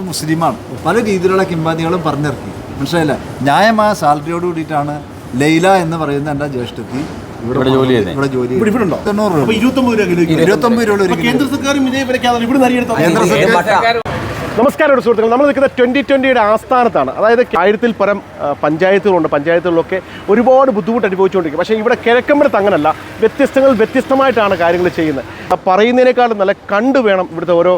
ഒരു മുസ്ലിമാണ് പല രീതിയിലുള്ള കിംബാദികളും പറഞ്ഞിറക്കി. മനസ്സിലായില്ല? ന്യായമായ സാലറിയോട് കൂടിയിട്ടാണ് ലൈല എന്ന് പറയുന്ന എന്റെ ജ്യേഷ്ഠത്തി ഇവിടെ ജോലി. ഇവിടെ ജോലി ഇരുപത്തൊമ്പത് രൂപ. ഇരുപത്തൊമ്പത് കേന്ദ്ര സർക്കാരും ഇതേ വിലക്കാതെ ഇവിടെ നിന്ന് കേന്ദ്ര സർക്കാർ നമസ്കാരം ഒരു സുഹൃത്തുക്കൾ നമ്മൾ നിൽക്കുന്ന ട്വന്റി ട്വന്റിയുടെ ആസ്ഥാനത്താണ്. അതായത് ആയിരത്തിൽ പരം പഞ്ചായത്തുകളുണ്ട്. പഞ്ചായത്തുകളിലൊക്കെ ഒരുപാട് ബുദ്ധിമുട്ട് അനുഭവിച്ചുകൊണ്ടിരിക്കും. പക്ഷേ ഇവിടെ കിഴക്കമ്പലത്ത് അങ്ങനല്ല. വ്യത്യസ്തങ്ങൾ വ്യത്യസ്തമായിട്ടാണ് കാര്യങ്ങൾ ചെയ്യുന്നത്. പറയുന്നതിനേക്കാളും നല്ല കണ്ടു വേണം ഇവിടുത്തെ ഓരോ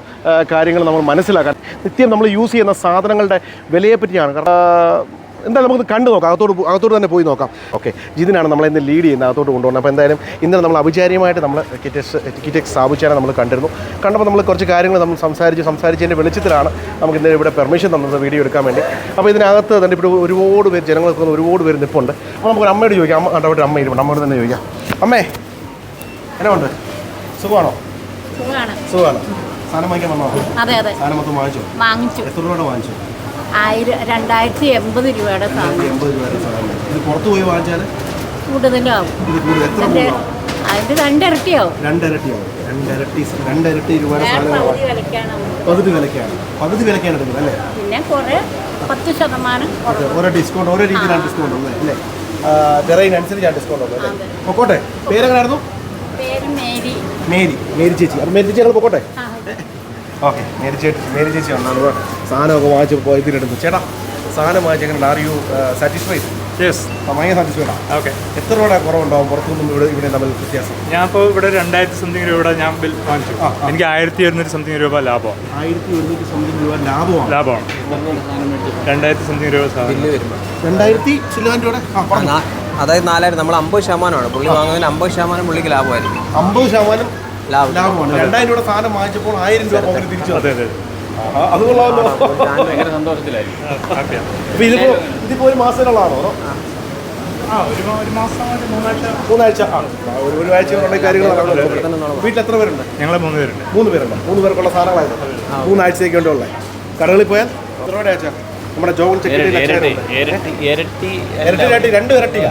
കാര്യങ്ങൾ നമ്മൾ മനസ്സിലാക്കാൻ. നിത്യം നമ്മൾ യൂസ് ചെയ്യുന്ന സാധനങ്ങളുടെ വിലയെപ്പറ്റിയാണ്. കാരണം ആ, എന്താ നമുക്ക് കണ്ടു നോക്കാം. അകത്തോട്ട് അകത്തോട്ട് തന്നെ പോയി നോക്കാം. ഓക്കെ ജിതിനാണ് നമ്മളെ ഇന്ന് ലീഡ് ചെയ്യുന്നത്. അകത്തോട്ട് കൊണ്ടുപോകുന്നത് അപ്പോൾ എന്തായാലും ഇന്നലെ നമ്മൾ അവിചാരിയമായിട്ട് നമ്മൾ കിറ്റക്സ് കിറ്റക്സ് സ്ഥാപിച്ചാണ് നമ്മൾ കണ്ടിരുന്നു. കണ്ടപ്പോൾ നമ്മൾ കുറച്ച് കാര്യങ്ങൾ നമ്മൾ സംസാരിച്ച് സംസാരിച്ചതിന്റെ വെളിച്ചത്തിലാണ് നമുക്ക് ഇന്ന് ഇവിടെ പെർമിഷൻ തന്നത് വീഡിയോ എടുക്കാൻ വേണ്ടി. അപ്പോൾ ഇതിനകത്ത് തന്നെ ഇപ്പോൾ ഒരുപാട് പേര് ജനങ്ങൾക്ക് ഒരുപാട് പേര് നിൽപ്പുണ്ട് അപ്പോൾ നമുക്ക് ഒരു അമ്മയോട് ചോദിക്കാം. അമ്മ അവിടെ അമ്മ ഇരുപ്പുണ്ട്. അമ്മയോട് തന്നെ ചോദിക്കാം. അമ്മേ എന്നാ ഉണ്ട് സുഖമാണോ? സുഖമാണ്. സുഖമാണ്. സാധനം വാങ്ങിക്കാൻ വന്നോ അതെ അതെ. സാധനം മൊത്തം വാങ്ങിച്ചു? വാങ്ങിച്ചു. എത്ര രൂപയുടെ വാങ്ങിച്ചു? ആയിരം രണ്ടായിരത്തി എൺപത് രൂപയുടെ സാധനം. പുറത്ത് പോയി വാങ്ങിച്ചാൽ കൂടുതലാവും. അതിന്റെ അതിന്റെ രണ്ടിരട്ടിയാവും. രണ്ടിരട്ടിയാവും. രണ്ടിരട്ടി രണ്ടിരട്ടി രൂപയുടെ പകുതി വിലക്കാണ് പകുതി വിലക്കാണ് എടുക്കുന്നത് അല്ലേ? പിന്നെ കുറെ പത്ത് ശതമാനം ഓരോ ഡിസ്കൗണ്ട് ഓരോ രീതിയിലാണ് ഡിസ്കൗണ്ട് ഉള്ളത് അല്ലേ? ടെറൈനനുസരിച്ചാണ് ഡിസ്കൗണ്ട് ഉള്ളത് അല്ലേ? പൊക്കോട്ടെ. പേരെങ്ങനായിരുന്നു? പേര് മേരി. മേരി. മേരി ചേച്ചി. മേരി ചേച്ചി ഞങ്ങൾ പൊക്കോട്ടെ ഓക്കെ മേരി ചേച്ചി മേരി ചേച്ചി വന്നാണ്. സാധനമൊക്കെ വാങ്ങിച്ച് പോയി ഇതിലെടുത്തു ചേട്ടാ സാധനം വാങ്ങിച്ച് എങ്ങനെ ആർ യു സാറ്റിസ്ഫൈഡ് യെസ് ഭയങ്കര സാറ്റിസ്ഫൈഡാ ഓക്കെ എത്ര രൂപയുടെ കുറവുണ്ടാവും? പുറത്തുനിന്നും ഇവിടെ ഇവിടെ തമ്മിൽ വ്യത്യാസം? ഞാൻ ഇപ്പോൾ ഇവിടെ രണ്ടായിരത്തി സംതിങ് രൂപയുടെ ഞാൻ ബിൽ വാങ്ങിച്ചു. എനിക്ക് ആയിരത്തി ഒരുന്നൂറ്റി സംതിങ് രൂപ ലാഭം. ആയിരത്തി ഒരുന്നൂറ്റി സംതിങ് രൂപ ലാഭമാണ്. ലാഭമാണ്. രണ്ടായിരത്തി സംതിങ് രൂപ സാധനം. രണ്ടായിരത്തി ചില്ലാൻ രൂപയുടെ? അതായത് നാലായിരം നമ്മൾ അമ്പത് ശതമാനമാണ്. പുള്ളി വാങ്ങുന്നതിന് അമ്പത് ശതമാനം പുള്ളിക്ക് ലാഭമായിരിക്കും. അമ്പത് ശതമാനം ലാഭമാണ് രണ്ടായിരം രൂപ സാധനം വാങ്ങിച്ചപ്പോൾ ആയിരം രൂപ പകരം തിരിച്ചു അതെ അതെ ആഹാ, അത് കൊള്ളാമല്ലോ സന്തോഷത്തിലായിരിക്കും. അപ്പൊ ഇതിപ്പോ ഇതിപ്പോ ഒരു മാസത്തിനുള്ളതാണോ അതോ? ആ. ഒരു മാസം ഒരു മൂന്നാഴ്ച. ഒരു ആഴ്ചയുള്ള വീട്ടിൽ എത്ര പേരുണ്ട്? ഞങ്ങൾ മൂന്ന് പേരുണ്ട്. മൂന്ന് പേരുണ്ട്. മൂന്ന് പേർക്കുള്ള സാധനങ്ങളായിരുന്നു. മൂന്നാഴ്ചയ്ക്ക് വേണ്ടിയുള്ള. കടകളിൽ പോയാൽ എത്ര ആഴ്ച? നമ്മുടെ ചെക്ക് ഇരട്ടി ഇരട്ടി രണ്ട് ഇരട്ടിയാ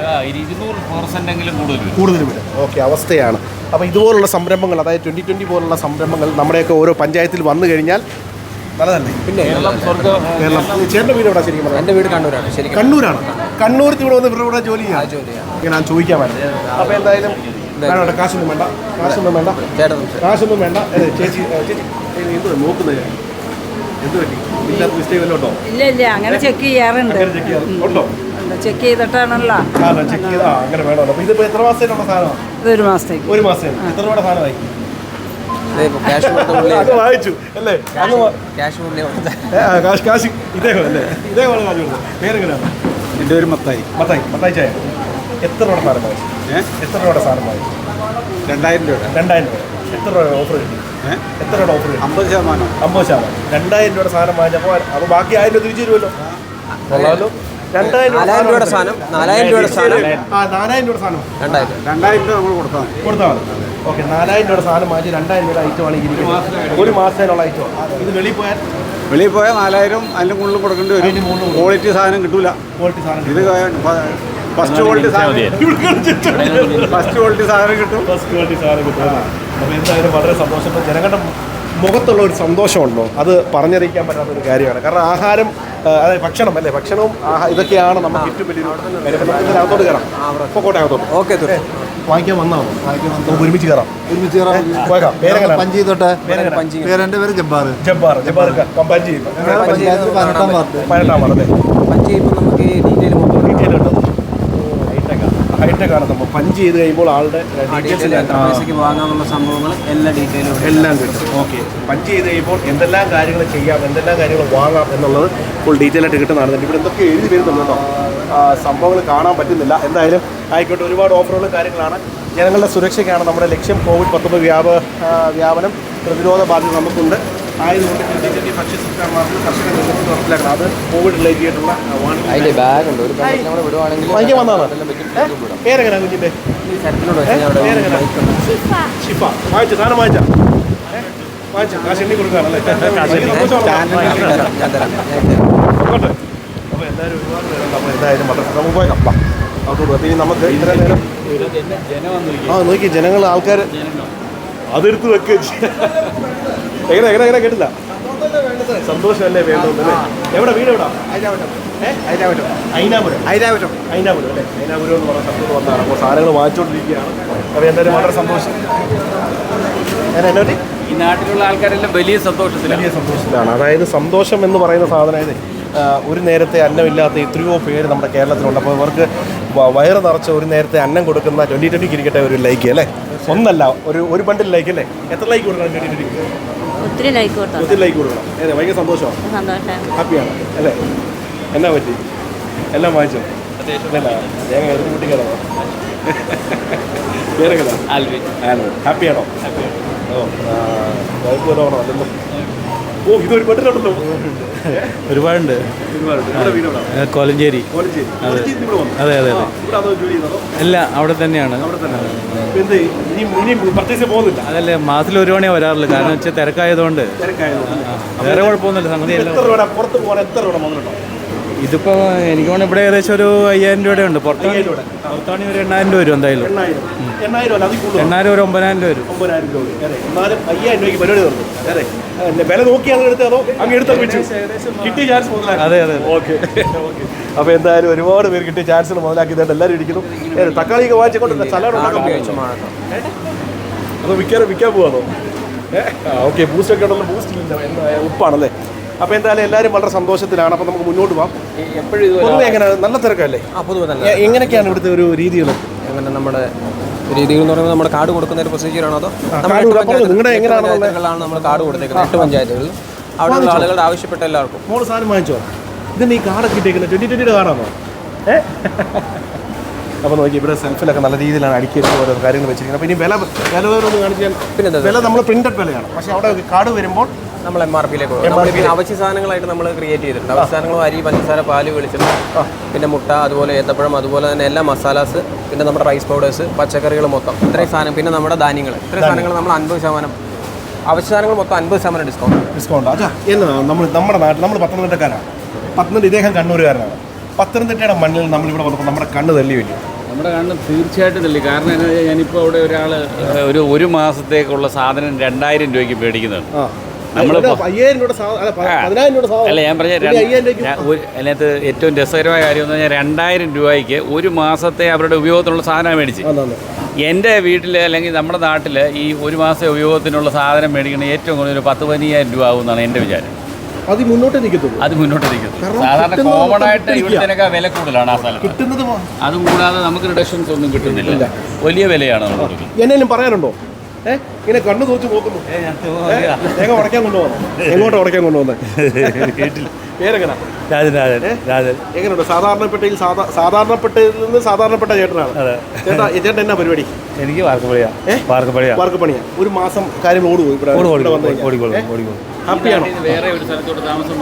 കൂടുതൽ കൂടുതൽ ഓക്കെ അവസ്ഥയാണ്. അപ്പോൾ ഇതുപോലുള്ള സംരംഭങ്ങൾ അതായത് ട്വന്റി ട്വന്റി പോലുള്ള സംരംഭങ്ങൾ നമ്മുടെയൊക്കെ ഓരോ പഞ്ചായത്തിൽ വന്നു കഴിഞ്ഞാൽ നല്ലതല്ലേ? പിന്നെ കേരളം ചേട്ടന്റെ വീട് എവിടെ ശരിക്കും പറഞ്ഞാൽ എന്റെ വീട് കണ്ണൂരാണ് ശരിക്കും. കണ്ണൂരാണ്? കണ്ണൂരത്ത് ഇവിടെ വന്ന് ഇവരുടെ കൂടെ ജോലി ചെയ്യാം? ഞാൻ ചോദിക്കാൻ പറ്റില്ല അപ്പോൾ എന്തായാലും വേണ്ട, കാശൊന്നും വേണ്ട കാശൊന്നും വേണ്ട. ചേട്ടൻ കാശൊന്നും വേണ്ട. ചേച്ചി ചേച്ചി. എന്ത് നോക്കുന്നത് എന്ത് പറ്റി മിസ്റ്റേക്ക് വല്ലതും ഉണ്ടോ? ഇല്ല ഇല്ല അങ്ങനെ ചെക്ക് ചെയ്യാറുണ്ട്. അങ്ങനെ ഉണ്ടോ? ചെക്ക് ചെയ്തിട്ടാണല്ലോ. ചെക്ക് ചെയ്ത് ആ അങ്ങനെ വേണമല്ലോ. അപ്പോൾ ഇതിപ്പോൾ എത്ര മാസത്തേക്കുള്ള സാധനമാണ് ഇതൊരു മാസത്തേക്ക്. ഒരു മാസത്തേക്ക്. എത്ര രൂപയുടെ സാധനമായി? അത് വായിച്ചു അല്ലേ? അങ്ങ് വാ- ഏ, ആ, കാശ് കാശ്. ഇതേപോലെ അല്ലേ? ഇതേപോലെ കാശ് കൊടുത്തു. പേരെങ്ങനെയാണ് എന്റെ പേര് മത്തായി. മത്തായി മത്തായി ചായ. എത്ര രൂപയുടെ സാധനം എത്ര രൂപയുടെ സാധനം വാങ്ങിച്ചു? രണ്ടായിരം രൂപ രണ്ടായിരം രൂപ. എത്ര രൂപ ഓഫർ കിട്ടി? എത്ര രൂപയുടെ ഓഫർ കിട്ടി? അമ്പത് ശതമാനം. അമ്പത് ശതമാനം. രണ്ടായിരം രൂപയുടെ സാധനം വാങ്ങിച്ചപ്പോൾ അപ്പോൾ ബാക്കി ആയിരം രൂപ തിരിച്ചു തരുമല്ലോ. കൊള്ളാമല്ലോ നാലായിരം രൂപയുടെ സാധനം നാലായിരം രൂപയുടെ സാധനം. ആ നാലായിരം രൂപയുടെ സാധനം. രണ്ടായിരം. രണ്ടായിരം രൂപ നമ്മൾ കൊടുത്താൽ കൊടുത്താൽ മതി. ഓക്കെ നാലായിരം രൂപയുടെ സാധനം വാങ്ങിച്ച് രണ്ടായിരം രൂപയുടെ ഐറ്റമാണ് ഇരിക്കുന്നത്. ഒരു മാസത്തിനുള്ള ഐറ്റമാണ് ഇത് വെളിയിൽ പോയാൽ? വെളിയിൽ പോയാൽ നാലായിരം അതിന്റെ മുകളിൽ കൊടുക്കേണ്ടി വരും. ക്വാളിറ്റി സാധനം കിട്ടൂല. ക്വാളിറ്റി സാധനം ഇത് ഫസ്റ്റ് ക്വാളിറ്റി സാധനം. ഫസ്റ്റ് ക്വാളിറ്റി സാധനം കിട്ടും. ഫസ്റ്റ് ക്വാളിറ്റി സാധനം കിട്ടും. അപ്പോൾ എന്തായാലും വളരെ സന്തോഷം. ജനങ്ങളുടെ മുഖത്തുള്ള ഒരു സന്തോഷമുണ്ടോ? അത് പറഞ്ഞറിയിക്കാൻ പറ്റാത്ത ഒരു കാര്യമാണ്. കാരണം ആഹാരം അതായത് ഭക്ഷണം അല്ലേ? ഭക്ഷണവും ഇതൊക്കെയാണ് നമുക്ക് ഏറ്റവും വലിയൊരു ഇതിനകത്തോട്ട് കയറാം. പൊക്കോട്ടെ അകത്തോട്ട്. ഓക്കെ വാങ്ങിക്കാൻ വന്നാണോ നമുക്ക് ഒരുമിച്ച് കയറാം. ഒരുമിച്ച് കയറാം. പോകാം പേരെങ്ങനെയാണ് പഞ്ച് പേരെങ്ങനെ പഞ്ചി പേരെന്റെ പേര് ജബ്ബാർ. ജബ്ബാർ ജബ്ബാർ. പഞ്ചി പതിനെട്ടാം വാർഡ്. പതിനെട്ടാം വാർഡ് പഞ്ച് ചെയ്യുമ്പോൾ നമുക്ക് ഡീറ്റെയിൽ ഹൈടെക് ആണ് നമ്മൾ പഞ്ച് ചെയ്ത് കഴിയുമ്പോൾ ആളുടെ ഡീറ്റെയിൽസ് വാങ്ങാനുള്ള സംഭവങ്ങൾ എല്ലാ ഡീറ്റെയിലും എല്ലാം കിട്ടും. ഓക്കെ. പഞ്ച് ചെയ്ത് കഴിയുമ്പോൾ എന്തെല്ലാം കാര്യങ്ങൾ ചെയ്യാം എന്തെല്ലാം കാര്യങ്ങൾ വാങ്ങാം എന്നുള്ളത് ഫുൾ ഡീറ്റെയിൽ ആയിട്ട് കിട്ടുന്നതാണ്. ഇവിടെ എന്തൊക്കെ എഴുതി വരുന്നുണ്ട് കേട്ടോ. സംഭവങ്ങൾ കാണാൻ പറ്റുന്നില്ല. എന്തായാലും ആയിക്കോട്ടെ ഒരുപാട് ഓഫറുകളും കാര്യങ്ങളാണ്. ജനങ്ങളുടെ സുരക്ഷയ്ക്കാണ് നമ്മുടെ ലക്ഷ്യം. കോവിഡ് പത്തൊമ്പത് വ്യാപ വ്യാപനം പ്രതിരോധ ബാധ്യത നമുക്കുണ്ട്. ആയതുകൊണ്ട് കർഷക നടപ്പിലാക്കണം അത് കോവിഡ് റിലേറ്റ് അതിന്റെ ബാഗ് ഉണ്ട് ഒരു വിടുവാണെങ്കിൽ വാങ്ങിക്കാൻ വന്നതാണ് പേരെങ്ങനെയാണ് കുഞ്ഞിന്റെ ശരത്തിനോട് വെച്ചാൽ അവിടെ പേരെങ്ങനെ? bike ഉണ്ട്. ഷിഫ വാങ്ങിച്ചു സാധനം വാങ്ങിച്ചാ വാങ്ങിച്ചു കാശ് എണ്ണി കൊടുക്കാണല്ലേ ഞാൻ തരാം ഞാൻ തരാം ഞാൻ അപ്പോൾ എന്തായാലും ഒരുപാട് പേരുണ്ട്. അപ്പോൾ എന്തായാലും വളരെ നമുക്ക് പോയേക്കാം വാ. അതോട് ഇനി നമുക്ക് ഇത്ര നേരം ആ നോക്കി ജനങ്ങൾ ആൾക്കാർ അതെടുത്ത് വെക്ക്. എങ്ങനെ എങ്ങനെ എങ്ങനെ കേട്ടില്ല? സന്തോഷമല്ലേ വേണ്ടത് എവിടെ? വീട് എവിടാ? ഐനാപുരം ഐരാവറ്റം അയിനാപുരം അല്ലേ? ഐനാപുരം എന്ന് പറഞ്ഞ സ്ഥലത്ത് വന്നതാണ്. അപ്പോൾ സാധനങ്ങൾ വാങ്ങിച്ചുകൊണ്ടിരിക്കുകയാണ്. അപ്പോൾ എന്തായാലും വളരെ സന്തോഷം. എന്നാ ഈ നാട്ടിലുള്ള ആൾക്കാരെല്ലാം വലിയ സന്തോഷത്തിലാണ്. വലിയ സന്തോഷത്തിലാണ്. അതായത് സന്തോഷം എന്ന് പറയുന്ന സാധനം ഒരു നേരത്തെ അന്നമില്ലാത്ത എത്രയോ പേര് നമ്മുടെ കേരളത്തിലുണ്ട്. അപ്പോൾ ഇവർക്ക് വയറ് നിറച്ച ഒരു നേരത്തെ അന്നം കൊടുക്കുന്ന ട്വന്റി ട്വന്റിക്ക് ഇരിക്കട്ടെ ഒരു ലൈക്ക് അല്ലേ? ഒന്നല്ല ഒരു ഒരു ബണ്ടിൽ ലൈക്ക് അല്ലേ? എത്ര ലൈക്ക് കൊടുക്കണം ട്വന്റി ട്വന്റിക്ക് ഒത്തിരി ലൈക്ക് കൊടുത്തു? ഒത്തിരി ലൈക്ക് കൊടുക്കണം. അതെ ഭയങ്കര സന്തോഷമാണ് സന്തോഷം. ഹാപ്പിയാണ് അല്ലേ? എന്നാ പറ്റി? എല്ലാം വാങ്ങിച്ചോ? അല്ല തേങ്ങ എടുത്ത് കുട്ടിക്കാണോ പേരൊക്കെ ആൽവിൻ. ഹാപ്പിയാണോ ഓ വൈഫ് വരാണോ അല്ലല്ലോ ഓ ഇത് പെട്ടിട്ടുണ്ടല്ലോ ഒരുപാടുണ്ട്. കോലഞ്ചേരി. അതെ. അതെ അതെ അല്ല അവിടെ തന്നെയാണ്. അതല്ലേ മാസത്തിൽ ഒരു മണിയാ വരാറുള്ളൂ. കാരണം വെച്ചാൽ തിരക്കായതുകൊണ്ട്. വേറെ കുഴപ്പമൊന്നുമില്ല. സംഗതി എത്ര രൂപ പുറത്ത് പോകാൻ എത്ര രൂപ ഇതിപ്പോൾ എനിക്ക് തോന്നുന്നു ഇവിടെ ഏകദേശം ഒരു അയ്യായിരം രൂപയുടെ ഉണ്ട്. പുറത്താണി പുറത്താണെങ്കിൽ ഒരു എണ്ണായിരം രൂപ വരും എന്തായാലും. എണ്ണായിരം. ഒരു ഒമ്പതിനായിരം രൂപ വരും. വില നോക്കിയാണ് എടുത്തത് അതോ അങ്ങ് എടുത്ത് വെച്ചു. കിട്ടിയ ചാൻസ് അതെ അതെ ഓക്കെ. അപ്പോൾ എന്തായാലും ഒരുപാട് പേര് കിട്ടിയ ചാൻസുകൾ മുതലാക്കി എല്ലാവരും ഇരിക്കുന്നു. തക്കാളി ഒക്കെ വാങ്ങിച്ചുകൊണ്ട് അപ്പോൾ വിൽക്കാൻ വിൽക്കാൻ പോവാണോ ഓക്കെ. ബൂസ്റ്റ് ഒക്കെ ഉണ്ടല്ലോ. ബൂസ്റ്റ് ഇല്ല ഉപ്പാണല്ലേ? അപ്പോൾ എന്തായാലും എല്ലാവരും വളരെ സന്തോഷത്തിലാണ്. അപ്പോൾ നമുക്ക് മുന്നോട്ട് പോകാം എപ്പോഴും പൊതുവെ എങ്ങനെയാണ്? നല്ല തിരക്കല്ലേ? ആ പൊതുവെ നല്ല എങ്ങനെയൊക്കെയാണ് ഇവിടുത്തെ ഒരു രീതികൾ? അങ്ങനെ നമ്മുടെ രീതികൾ എന്ന് പറയുമ്പോൾ നമ്മുടെ കാർഡ് കൊടുക്കുന്ന ഒരു പ്രൊസീജിയർ ആണോ അതോ നിങ്ങളുടെ എങ്ങനെയാണ് നമ്മൾ കാർഡ് കൊടുത്തേക്കുന്നത്. എട്ട് പഞ്ചായത്തുകൾ അവിടെയുള്ള ആളുകളുടെ ആവശ്യപ്പെട്ട എല്ലാവർക്കും. മോൾ സാധനം വാങ്ങിച്ചോ? ഇതിന് ഈ കാർഡൊക്കെ ഇട്ടേക്കുന്നത് ട്വന്റി ട്വന്റിയുടെ കാർഡാണോ? അപ്പോൾ നോക്കി ഇവിടെ സെൽഫിലൊക്കെ നല്ല രീതിയിലാണ് അടുക്കി വെച്ച് ഓരോ കാര്യങ്ങൾ വെച്ചിരിക്കുന്നത്. അപ്പോൾ ഇനി വില വില വേറൊന്ന് കാണിച്ചാൽ പിന്നെ വില നമ്മൾ പ്രിന്റഡ് വിലയാണ്. പക്ഷേ അവിടെ കാർഡ് വരുമ്പോൾ നമ്മൾ എം ആർ പിയിലേക്ക് പോകും. അവശ്യ സാധനങ്ങളായിട്ട് നമ്മൾ ക്രിയേറ്റ് ചെയ്തിട്ടുണ്ട്. അവശ്യ സാധനങ്ങൾ അരി പഞ്ചസാര പാൽ വെളിച്ചെണ്ണ പിന്നെ മുട്ട അതുപോലെ ഏത്തപ്പഴം അതുപോലെ തന്നെ എല്ലാ മസാലാസ് പിന്നെ നമ്മുടെ റൈസ് പൗഡേഴ്സ് പച്ചക്കറികൾ മൊത്തം. ഇത്രയും സാധനം. പിന്നെ നമ്മുടെ ധാന്യങ്ങൾ. ഇത്രയും സാധനങ്ങൾ നമ്മൾ അൻപത് ശതമാനം അവശ്യ സാധനങ്ങൾ മൊത്തം അൻപത് ശതമാനം ഡിസ്കൗണ്ട് ഡിസ്കൗണ്ട് അച്ഛാ എന്നാ നമ്മൾ നമ്മുടെ നാട്ടിൽ നമ്മൾ പത്തനംതിട്ടക്കാരാണ്. പത്തനംതിട്ട ഇദ്ദേഹം കണ്ണൂരുകാരനാണ്. പത്തനംതിട്ടയുടെ മണ്ണിൽ നമ്മളിവിടെ വന്നപ്പോൾ നമ്മുടെ കണ്ണ് തല്ലി വലിയ നമ്മുടെ കണ്ണ് തീർച്ചയായിട്ടും തല്ലി. കാരണം എന്താ വെച്ചാൽ ഞാനിപ്പോൾ അവിടെ ഒരാൾ ഒരു ഒരു മാസത്തേക്കുള്ള സാധനം രണ്ടായിരം രൂപയ്ക്ക് മേടിക്കുന്നുണ്ട്. അല്ല ഞാൻ പറഞ്ഞ അതിനകത്ത് ഏറ്റവും രസകരമായ കാര്യം എന്ന് പറഞ്ഞാൽ രണ്ടായിരം രൂപയ്ക്ക് ഒരു മാസത്തെ അവരുടെ ഉപയോഗത്തിനുള്ള സാധനം മേടിച്ച്. എന്റെ വീട്ടിൽ അല്ലെങ്കിൽ നമ്മുടെ നാട്ടിൽ ഈ ഒരു മാസം ഉപയോഗത്തിനുള്ള സാധനം മേടിക്കണ ഏറ്റവും കൂടുതൽ ഒരു പത്ത് പതിനയ്യായിരം രൂപ ആകുമെന്നാണ് എന്റെ വിചാരം. അത് മുന്നോട്ട് നിൽക്കത്തുള്ളൂ അത് മുന്നോട്ട് നിൽക്കുന്നു സാധാരണ കോമൺ ആയിട്ട് കിട്ടിയിരിക്കുക. വില കൂടുതലാണ് ആ സ്ഥലം കിട്ടുന്നത് അതും കൂടാതെ നമുക്ക് റിഡക്ഷൻസ് ഒന്നും കിട്ടുന്നില്ല. വലിയ വിലയാണ് നമ്മൾ പറയാനുണ്ടോ? ഇങ്ങനെ കണ്ണു തോച്ച് നോക്കുന്നു? തേങ്ങ ഉടയ്ക്കാൻ കൊണ്ടുപോകുന്നു എങ്ങോട്ട് ഉടയ്ക്കാൻ കൊണ്ടുപോകുന്നത് പേരെങ്ങനെ? രാജൻ രാജൻ രാജൻ. എങ്ങനെയുണ്ട്? സാധാരണപ്പെട്ടയിൽ സാധാ സാധാരണപ്പെട്ടതിൽ നിന്ന് സാധാരണപ്പെട്ട ചേട്ടനാണ്. ചേട്ടാ ചേട്ടൻ എന്നാ പരിപാടി? എനിക്ക് വാർക്കപ്പണിയാ വാർക്കപ്പണിയാ. ഒരു മാസം കാര്യം ഓടുപോയി ഇവിടെ. ഹാപ്പിയാണോ? വേറെ ഒരു സ്ഥലത്തോട്ട് താമസം